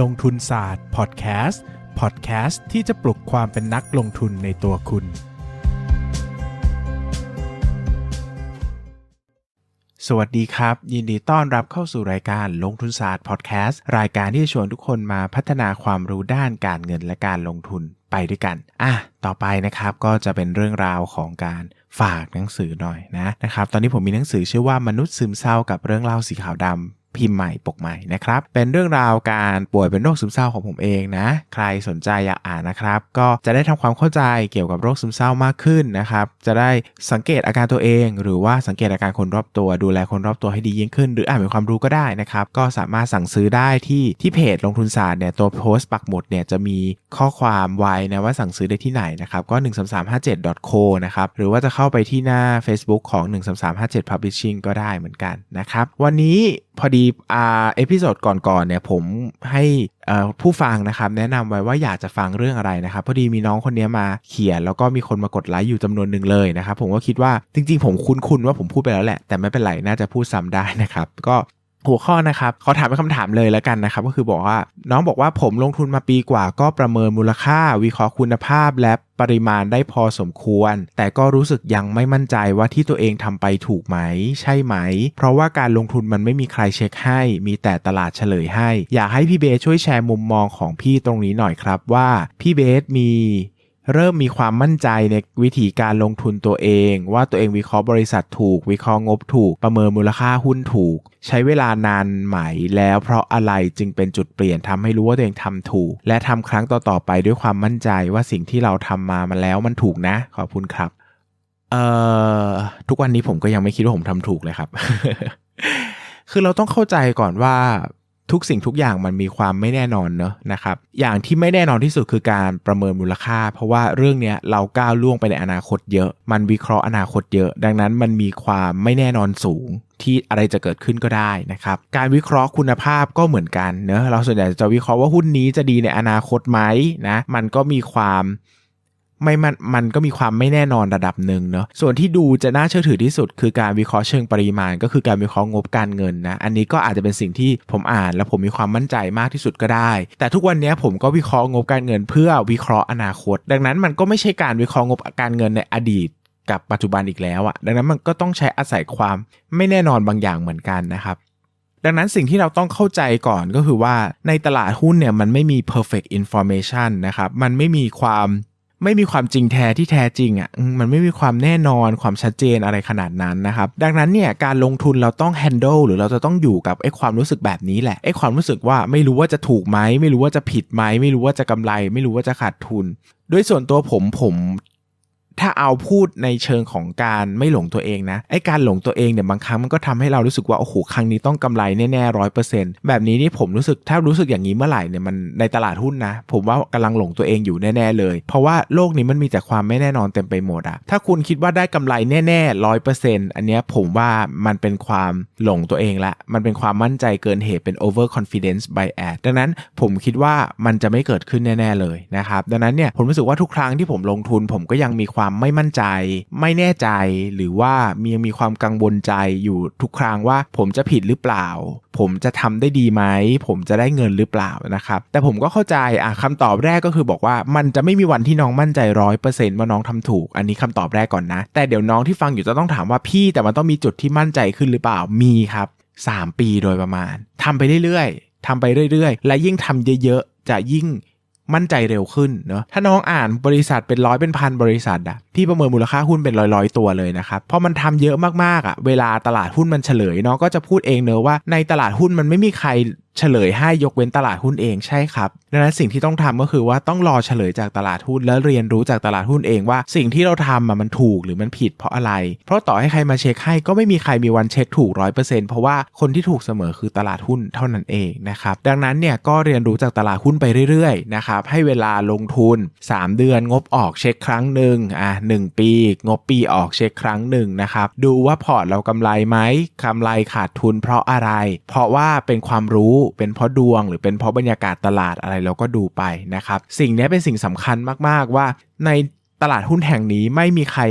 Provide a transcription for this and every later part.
ลงทุนศาสตร์พอดแคสต์พอดแคสต์ที่จะปลุกความเป็นนักลงทุนในตัวคุณ สวัสดีครับ ยินดีต้อนรับเข้าสู่รายการลงทุนศาสตร์พอดแคสต์รายการที่จะชวนทุกคนมาพัฒนาความรู้ด้านการเงินและการลงทุนไปด้วยกัน อะ ต่อไปนะครับก็จะเป็นเรื่องราวของการฝากหนังสือหน่อยนะนะครับ ตอนนี้ผมมีหนังสือชื่อว่ามนุษย์ซึมเศร้ากับเรื่องเล่าสีขาวดำ พิมพ์ใหม่ปกใหม่นะครับ เป็นเรื่องราวการป่วยเป็นโรคซึมเศร้าของผมเองนะ ใครสนใจอยากอ่านนะครับ ก็จะได้ทำความเข้าใจเกี่ยวกับโรคซึมเศร้ามากขึ้นนะครับ จะได้สังเกตอาการตัวเอง หรือว่าสังเกตอาการคนรอบตัว ดูแลคนรอบตัวให้ดียิ่งขึ้น หรืออ่านเป็นความรู้ก็ได้นะครับ ก็สามารถสั่งซื้อได้ที่ที่เพจลงทุนศาสตร์เนี่ยตัวโพสต์ปักหมุดเนี่ยจะมีข้อความไว้นะว่าสั่งซื้อได้ที่ไหนนะครับก็ 13357.co นะครับหรือว่าจะเข้าไปที่หน้า Facebook ของ 13357 Publishing ก็ได้เหมือนกันนะครับวันนี้พอดีอ่าเอพิโซดก่อนๆเนี่ยผมให้ผู้ฟังนะครับแนะนำไว้ว่าอยากจะฟังเรื่องอะไรนะครับพอดีมีน้องคนนี้มาเขียน แล้วก็มีคนมากดไลค์อยู่จำนวนหนึ่งเลยนะครับผมก็คิดว่าจริงๆ ผมคุ้นๆว่าผมพูดไปแล้วแหละแต่ไม่เป็นไรน่าจะพูดซ้ำได้นะครับก็ หัวข้อนะครับขอถามเป็นคำถามเลยแล้วกันนะครับ ก็คือบอกว่าน้องบอกว่าผมลงทุนมาปีกว่า ก็ประเมินมูลค่า วิเคราะห์คุณภาพและปริมาณได้พอสมควร แต่ก็รู้สึกยังไม่มั่นใจว่าที่ตัวเองทำไปถูกไหม ใช่ไหม เพราะว่าการลงทุนมันไม่มีใครเช็คให้ มีแต่ตลาดเฉลยให้ อยากให้พี่เบสช่วยแชร์มุมมองของพี่ตรงนี้หน่อยครับว่าพี่เบสมี เริ่มมีความมั่นใจในวิธีการลงทุนตัวเอง ว่าตัวเองวิเคราะห์บริษัทถูก วิเคราะห์งบถูก ประเมินมูลค่าหุ้นถูก ใช้เวลานานไหมแล้วเพราะอะไรจึงเป็นจุดเปลี่ยนทำให้รู้ว่าตัวเองทำถูก และทำครั้งต่อๆไปด้วยความมั่นใจว่าสิ่งที่เราทำมามันแล้วมันถูกนะ ขอบคุณครับเอ่อทุกวันนี้ผมก็ยังไม่คิดว่าผมทำถูกเลยครับ คือเราต้องเข้าใจก่อนว่า ทุกสิ่งทุกอย่างมันมีความไม่แน่นอนเนอะนะครับอย่างที่ไม่แน่นอนที่สุดคือการประเมินมูลค่า เพราะว่าเรื่องนี้เราก้าวล่วงไปในอนาคตเยอะ มันวิเคราะห์อนาคตเยอะ ดังนั้นมันมีความไม่แน่นอนสูงที่อะไรจะเกิดขึ้นก็ได้นะครับ การวิเคราะห์คุณภาพก็เหมือนกันเนอะเราส่วนใหญ่จะวิเคราะห์ว่าหุ้นนี้จะดีในอนาคตไหมนะมันก็มีความ ไม่มันมันก็มีความไม่แน่นอนระดับหนึ่งเนาะส่วนที่ดูจะน่าเชื่อถือที่สุด คือการวิเคราะห์เชิงปริมาณ ก็คือการวิเคราะห์งบการเงินนะอันนี้ก็อาจจะเป็นสิ่งที่ผมอ่าน แล้วผมมีความมั่นใจมากที่สุดก็ได้ แต่ทุกวันนี้ผมก็วิเคราะห์งบการเงิน เพื่อวิเคราะห์อนาคต ดังนั้นมันก็ไม่ใช่การวิเคราะห์งบการเงินในอดีตกับปัจจุบันอีกแล้วอะดังนั้นมันก็ต้องใช้อาศัยความไม่แน่นอนบางอย่างเหมือนกันนะครับดังนั้นสิ่งที่เราต้องเข้าใจก่อนก็คือว่าในตลาดหุ้นเนี่ยมันไม่มี perfect information นะครับ มันไม่มีความ ไม่มีความจริงแท้ที่แท้จริงอะ่ะมันไม่มีความแน่นอนความชัดเจนอะไรขนาดนั้นนะครับ ดังนั้นเนี่ยการลงทุนเราต้อง handle หรือเราจะต้องอยู่กับไอ้ความรู้สึกแบบนี้แหละไอ้ความรู้สึกว่าไม่รู้ว่าจะถูกไหมไม่รู้ว่าจะผิดไหมไม่รู้ว่าจะกำไร ไม่รู้ว่าจะขาดทุน ด้วยส่วนตัวผมผม ถ้าเอาพูดในเชิงของการไม่หลงตัวเองนะไอ้การหลงตัวเองเนี่ยบางครั้งมันก็ทำให้เรารู้สึกว่าโอ้โหครั้งนี้ต้องกำไรแน่ๆร้อยเปอร์เซ็นต์แบบนี้นี่ผมรู้สึกถ้ารู้สึกอย่างนี้เมื่อไหร่เนี่ยมันในตลาดหุ้นนะ ผมว่ากำลังหลงตัวเองอยู่แน่ๆเลย เพราะว่าโลกนี้มันมีแต่ความไม่แน่นอนเต็มไปหมดอะถ้าคุณคิดว่าได้กำไรแน่ๆร้อยเปอร์เซ็นต์อันนี้ผมว่ามันเป็นความหลงตัวเองละมันเป็นความมั่นใจเกินเหตุเป็น over confidence bias ดังนั้นผมคิดว่ามันจะไม่เกิดขึ้นแน่ ๆเลยนะครับดังนั้นเนี่ยผมรู้สึกว่าทุกครั้งที่ผมลงทุน ผมก็ยังมีความไม่มั่นใจ ไม่แน่ใจ หรือว่ามียังมีความกังวลใจอยู่ทุกครั้งว่า ผมจะผิดหรือเปล่า ผมจะทำได้ดีไหมผมจะได้เงินหรือเปล่านะครับ แต่ผมก็เข้าใจอะคำตอบแรกก็คือบอกว่ามันจะไม่มีวันที่น้องมั่นใจร้อยเปอร์เซ็นต์ว่าน้องทำถูก อันนี้คำตอบแรกก่อนนะ แต่เดี๋ยวน้องที่ฟังอยู่จะต้องถามว่าพี่แต่มันต้องมีจุดที่มั่นใจขึ้นหรือเปล่ามีครับ 3 ปีโดยประมาณทำไปเรื่อยๆทำไปเรื่อยๆ และยิ่งทำเยอะๆ จะยิ่ง มั่นใจเร็วขึ้นเนาะถ้าน้องอ่านบริษัทเป็นร้อยเป็นพันบริษัทอะพี่ประเมินมูลค่าหุ้นเป็นร้อยๆตัวเลยนะครับเพราะมันทำเยอะมากๆอะเวลาตลาดหุ้นมันเฉลยน้องก็จะพูดเองเนอะว่าในตลาดหุ้นมันไม่มีใคร เฉลยให้ยกเว้นตลาดหุ้นเองใช่ครับดังนั้นสิ่งที่ต้องทำก็คือว่าต้องรอเฉลยจากตลาดหุ้นแล้วเรียนรู้จากตลาดหุ้นเองว่า สิ่งที่เราทำมันถูกหรือมันผิดเพราะอะไร เพราะต่อให้ใครมาเช็คให้ก็ไม่มีใครมีวันเช็คถูกร้อยเปอร์เซ็นต์เพราะว่าคนที่ถูกเสมอคือตลาดหุ้นเท่านั้นเองนะครับดังนั้นเนี่ยก็เรียนรู้จากตลาดหุ้นไปเรื่อยๆนะครับให้เวลาลงทุน 3 เดือนงบออกเช็คครั้งหนึ่งอะหปี งบปีออกเช็คครั้งหนึ่งนะครับดูว่าพอร์ตเรากำไรไหมกำไรขาดทุนเพราะอะไร เพราะว่าเป็นความรู้เป็นเพราะดวง หรือเป็นเพราะบรรยากาศตลาดอะไรเราก็ดูไปนะครับ สิ่งนี้เป็นสิ่งสำคัญมากๆว่าในตลาดหุ้นแห่งนี้ไม่มีใคร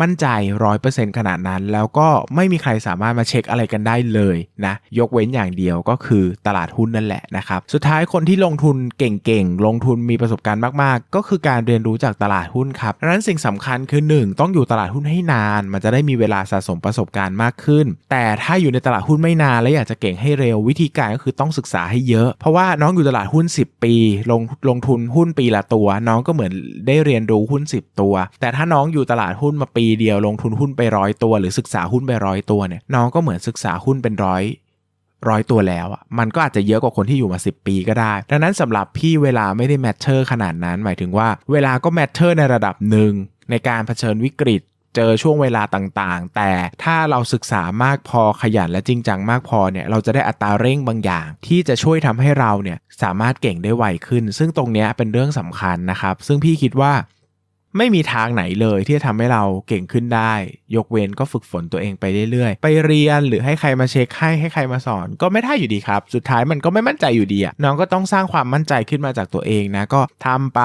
มั่นใจร้อยเปอร์เซ็นต์ขนาดนั้น แล้วก็ไม่มีใครสามารถมาเช็คอะไรกันได้เลยนะยกเว้นอย่างเดียวก็คือตลาดหุ้นนั่นแหละนะครับสุดท้ายคนที่ลงทุนเก่งๆ ลงทุนมีประสบการณ์มากๆ ก็คือการเรียนรู้จากตลาดหุ้นครับดังนั้นสิ่งสำคัญคือ 1 ต้องอยู่ตลาดหุ้นให้นาน มันจะได้มีเวลาสะสมประสบการณ์มากขึ้น แต่ถ้าอยู่ในตลาดหุ้นไม่นานและอยากจะเก่งให้เร็ววิธีการก็คือต้องศึกษาให้เยอะ เพราะว่าน้องอยู่ตลาดหุ้น 10 ปี ลงลงทุนหุ้นปีละตัว น้องก็เหมือนได้เรียนรู้หุ้น 10 ตัว แต่ถ้าน้องอยู่ตลาดหุ้นมาปีีเดียวลงทุนหุ้นไปร้อยตัว หรือศึกษาหุ้นไปร้อยตัวเนี่ยน้องก็เหมือนศึกษาหุ้นเป็นร้อยร้อยตัวแล้วอะมันก็อาจจะเยอะกว่าคนที่อยู่มา 10 ปีก็ได้ ดังนั้นสำหรับพี่เวลาไม่ได้แมทเทอร์ขนาดนั้น หมายถึงว่าเวลาก็แมทเทอร์ในระดับหนึ่งในการเผชิญวิกฤตเจอช่วงเวลาต่างๆ แต่ถ้าเราศึกษามากพอขยันและจริงจังมากพอเนี่ยเราจะได้อัตราเร่งบางอย่าง ที่จะช่วยทำให้เราเนี่ยสามารถเก่งได้ไวขึ้น ซึ่งตรงนี้เป็นเรื่องสำคัญนะครับ ซึ่งพี่คิดว่า ไม่มีทางไหนเลยที่จะทำให้เราเก่งขึ้นได้ ยกเว้นก็ฝึกฝนตัวเองไปเรื่อยๆ ไปเรียนหรือให้ใครมาเช็คให้ให้ใครมาสอน ก็ไม่ได้อยู่ดีครับ สุดท้ายมันก็ไม่มั่นใจอยู่ดีอะน้องก็ต้องสร้างความมั่นใจขึ้นมาจากตัวเองนะก็ทำไป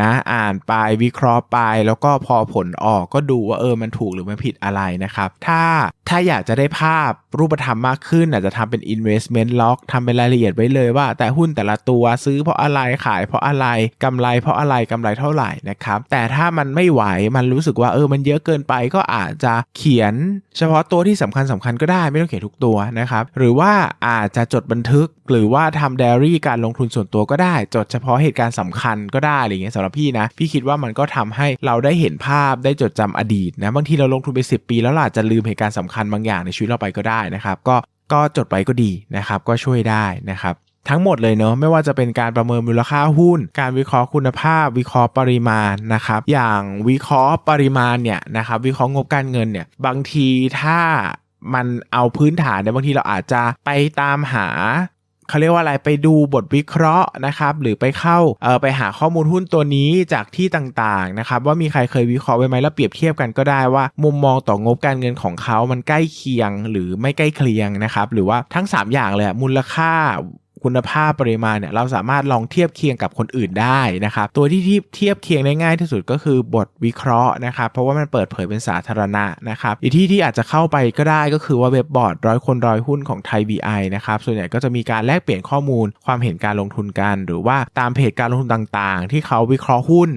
นะ อ่านไปวิเคราะห์ไป แล้วก็พอผลออกก็ดูว่าเออมันถูกหรือมันผิดอะไรนะครับ ถ้า ถ้าอยากจะได้ภาพรูปธรรมมากขึ้น อาจจะทำเป็น investment log ทำเป็นรายละเอียดไว้เลยว่า แต่หุ้นแต่ละตัวซื้อเพราะอะไรขายเพราะอะไรกำไรเพราะอะไรกำไรเท่าไหร่นะครับ แต่ถ้ามันไม่ไหวมันรู้สึกว่าเออมันเยอะเกินไปก็อาจจะเขียน เฉพาะตัวที่สำคัญสำคัญก็ได้ไม่ต้องเขียนทุกตัวนะครับ หรือว่าอาจจะจดบันทึก หรือว่าทำ diary การลงทุนส่วนตัวก็ได้ จดเฉพาะเหตุการณ์สำคัญก็ได้อะไรเงี้ยสำหรับพี่นะพี่คิดว่ามันก็ทำให้เราได้เห็นภาพได้จดจำอดีตนะบางทีเราลงทุนไป 10 ปีแล้วอาจจะลืมเหตุการณ์สำคัญบางอย่างในชีวิตเราไปก็ได้นะครับก็ก็จดไว้ก็ดีนะครับ ก็ช่วยได้นะครับ ทั้งหมดเลยเนาะไม่ว่าจะเป็นการประเมินมูลค่าหุ้น การวิเคราะห์คุณภาพ วิเคราะห์ปริมาณนะครับ อย่างวิเคราะห์ปริมาณเนี่ยนะครับวิเคราะห์งบการเงินเนี่ยบางทีถ้ามันเอาพื้นฐานเนี่ยบางทีเราอาจจะไปตามหา เขาเรียกว่าอะไรไปดูบทวิเคราะห์นะครับ หรือไปเข้าเออไปหาข้อมูลหุ้นตัวนี้จากที่ต่างๆนะครับ ว่ามีใครเคยวิเคราะห์ไว้ไหมแล้วเปรียบเทียบกันก็ได้ว่า มุมมองต่องบการเงินของเขามันใกล้เคียงหรือไม่ใกล้เคียงนะครับ หรือว่าทั้ง 3 อย่างเลยมูลค่า คุณภาพปริมาณเนี่ยเราสามารถลองเทียบเคียงกับคนอื่นได้นะครับตัวที่เทียบเคียงได้ง่ายที่สุดก็คือบทวิเคราะห์นะครับเพราะว่ามันเปิดเผยเป็นสาธารณะนะครับอีกที่ที่อาจจะเข้าไปก็ได้ก็คือว่าเว็บบอร์ดร้อยคนร้อยหุ้นของไทย BI นะครับส่วนใหญ่ก็จะมีการแลกเปลี่ยนข้อมูลความเห็นการลงทุนกัน หรือว่าตามเพจการลงทุนต่างๆ ที่เขาวิเคราะห์หุ้น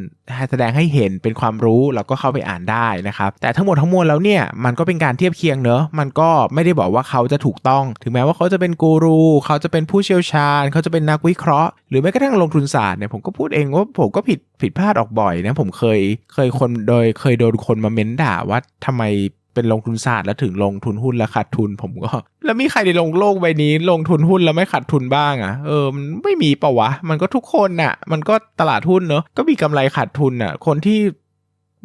แสดงให้เห็นเป็นความรู้เราก็เข้าไปอ่านได้นะครับแต่ทั้งหมดทั้งมวลแล้วเนี่ยมันก็เป็นการเทียบเคียงเนอะมันก็ไม่ได้บอกว่าเขาจะถูกต้อง ถึงแม้ว่าเขาจะเป็นกูรูเขาจะเป็นผู้เชี่ยวชาญ เขาจะเป็นนักวิเคราะห์ หรือแม้กระทั่งลงทุนศาสตร์เนี่ยผมก็พูดเองว่าผมก็ผิดผิดพลาดออกบ่อยนะผมเคยเคยคนโดยเคยโดนคนมาเม้นด่าว่าทำไม เป็นลงทุนศาสตร์แล้วถึงลงทุนหุ้นแล้วขาดทุน ผมก็ แล้วมีใครในลงโลกใบนี้ ลงทุนหุ้นแล้วไม่ขาดทุนบ้างอะ่ะเออมันไม่มีปะวะ มันก็ทุกคนน่ะ มันก็ตลาดหุ้นเนอะก็มีกำไรขาดทุนน่ะ คนที่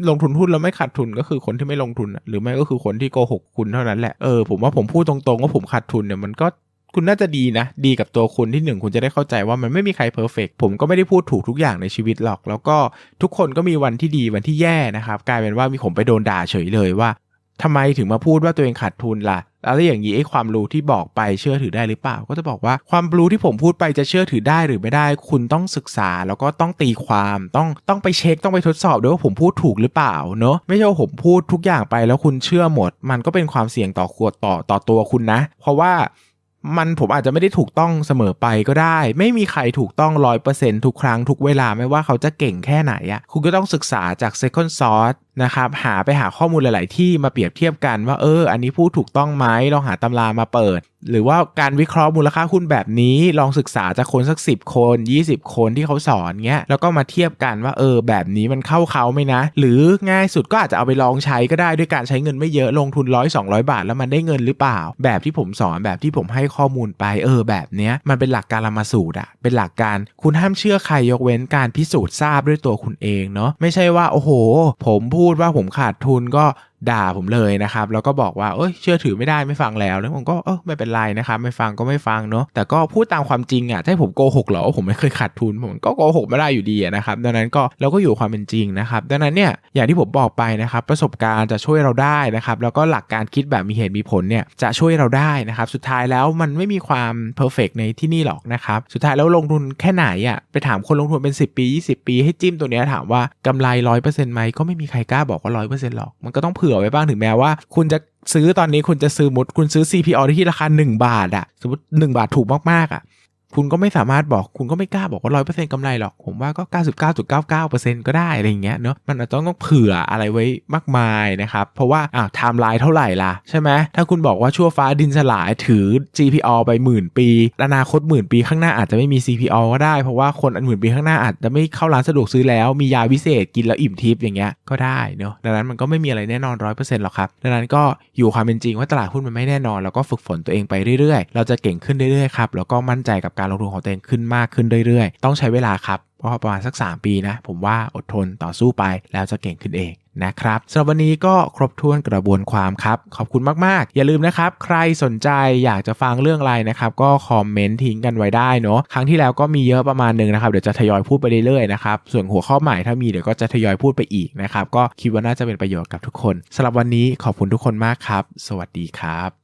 ลงทุนหุ้นแล้วไม่ขาดทุนก็คือคนที่ไม่ลงทุน หรือไม่ก็คือคนที่โกหกคุณเท่านั้นแหละเออผมว่าผมพูดตรงๆว่าผมขาดทุนเนี่ยมันก็คุณน่าจะดีนะ ดีกับตัวคุณที่หนึ่งคุณจะได้เข้าใจว่ามันไม่มีใครเพอร์เฟกผมก็ไม่ได้พูดถูกทุกอย่างในชีวิตหรอก แล้วก็ทุกคนก็มีวันที่ดีวันที่แย่นะครับ กลายเป็นว่ามีผมไปโดนด่าเฉยเลยว่า ทำไมถึงมาพูดว่าตัวเองขาดทุนล่ะแล้วอย่างนี้ไอ้ความรู้ที่บอกไปเชื่อถือได้หรือเปล่า ก็จะบอกว่าความรู้ที่ผมพูดไปจะเชื่อถือได้หรือไม่ได้ คุณต้องศึกษาแล้วก็ต้องตีความต้องต้องไปเช็คต้องไปทดสอบด้วยว่าผมพูดถูกหรือเปล่าเนอะไม่ใช่ว่าผมพูดทุกอย่างไปแล้วคุณเชื่อหมด มันก็เป็นความเสี่ยงต่อขวดต่อต่อตัวคุณนะ เพราะว่ามันผมอาจจะไม่ได้ถูกต้องเสมอไปก็ได้ ไม่มีใครถูกต้องร้อยเปอร์เซ็นทุกครั้งทุกเวลาไม่ว่าเขาจะเก่งแค่ไหนอะคุณก็ต้องศึกษาจาก second source นะครับหาไปหาข้อมูลหลาย ๆ ที่มาเปรียบเทียบกันว่าเออ อันนี้พูดถูกต้องไหมลองหาตำรามาเปิด หรือว่าการวิเคราะห์มูลค่าหุ้นแบบนี้ลองศึกษาจากคนสัก 10 คน 20 คนที่เขาสอนเงี้ยแล้วก็มาเทียบกันว่าเออแบบนี้มันเข้าเขาไหมนะ หรือง่ายสุดก็อาจจะเอาไปลองใช้ก็ได้ด้วยการใช้เงินไม่เยอะลงทุนร้อยสองบาท แล้วมันได้เงินหรือเปล่า แบบที่ผมสอนแบบที่ผมให้ข้อมูลไปเออแบบเนี้ยมันเป็นหลักการละมาสูตรอะเป็นหลักการคุณห้ามเชื่อใครยกเว้นการพิสูจน์ทราบด้วยตัวคุณเองเนาะไม่ใช่ว่าโอ้โห ผมพููดว่าผมขาดทุนก็ ด่าผมเลยนะครับ แล้วก็บอกว่าเอ้ยเชื่อถือไม่ได้ไม่ฟังแล้วแล้วผมก็เออไม่เป็นไรนะครับ ไม่ฟังก็ไม่ฟังเนาะแต่ก็พูดตามความจริงอะถ้าให้ผมโกหกเหรอว่าผมไม่เคยขาดทุนผมก็โกหกไม่ได้อยู่ดีนะครับดังนั้นก็เราก็อยู่ความเป็นจริงนะครับ ดังนั้นเนี่ยอย่างที่ผมบอกไปนะครับ ประสบการณ์จะช่วยเราได้นะครับ แล้วก็หลักการคิดแบบมีเหตุมีผลเนี่ยจะช่วยเราได้นะครับ สุดท้ายแล้วมันไม่มีความเพอร์เฟกในที่นี่หรอกนะครับ สุดท้ายแล้วลงทุนแค่ไหนอะไปถามคนลงทุนเป็น 10 ปี 20 ปี ให้จิ้มตัวเนี้ยถามว่ากำไรร้อยเปอร์เซ็นต์ไหมก็ไม่มีใครกล้าบอกว่าร้อยเปอร์เซ็นต์หรอกมันก็ต้องเผื่ออไว้บ้างถึงแม้ว่า คุณจะซื้อตอนนี้คุณจะซื้อมุดคุณซื้อ CPO ที่ราคา 1 บาทอะสมมติ 1 บาทถูกมากๆอะ คุณก็ไม่สามารถบอกคุณก็ไม่กล้าบอกว่าร้อยเปอร์เซ็นต์กำไรหรอก ผมว่าก็99.99%ก็ได้อะไรอย่างเงี้ยเนาะมันอาจจะต้องเผื่ออะไรไว้มากมายนะครับ เพราะว่าอ่าไทม์ไลน์เท่าไหร่ล่ะ ใช่ไหมถ้าคุณบอกว่าชั่วฟ้าดินสลายถือ GPO ไปหมื่นปีอนาคตหมื่นปีข้างหน้าอาจจะไม่มี CPO ก็ได้ เพราะว่าคนอันหมื่นปีข้างหน้าอาจจะไม่เข้าร้านสะดวกซื้อแล้วมียาวิเศษกินแล้วอิ่มทิพย์อย่างเงี้ยก็ได้เนาะดังนั้นมันก็ไม่มีอะไรแน่นอนร้อยเปอร์เซ็นต์หรอกครับดังนั้นก็อยู่ความเป็นจริงว่าตลาดหุ้นมันไม่แน่นอน แล้วก็ฝึกฝนตัวเองไปเรื่อยๆ เราจะเก่งขึ้นเรื่อยๆครับแล้วก็มั่นใจกับการลงทุนของตัวเองขึ้นมากขึ้นเรื่อยๆ ต้องใช้เวลาครับเพราะประมาณสัก 3 ปีนะ ผมว่าอดทนต่อสู้ไปแล้วจะเก่งขึ้นเองนะครับสำหรับวันนี้ก็ครบถ้วนกระบวนความครับ ขอบคุณมาก ๆ อย่าลืมนะครับ ใครสนใจอยากจะฟังเรื่องอะไรนะครับ ก็คอมเมนต์ทิ้งกันไว้ได้เนาะครั้งที่แล้วก็มีเยอะประมาณหนึ่งนะครับ เดี๋ยวจะทยอยพูดไปเรื่อย ๆ นะครับ ส่วนหัวข้อใหม่ถ้ามีเดี๋ยวก็จะทยอยพูดไปอีกนะครับ ก็คิดว่าน่าจะเป็นประโยชน์กับทุกคนสำหรับวันนี้ขอบคุณทุกคนมากครับ สวัสดีครับ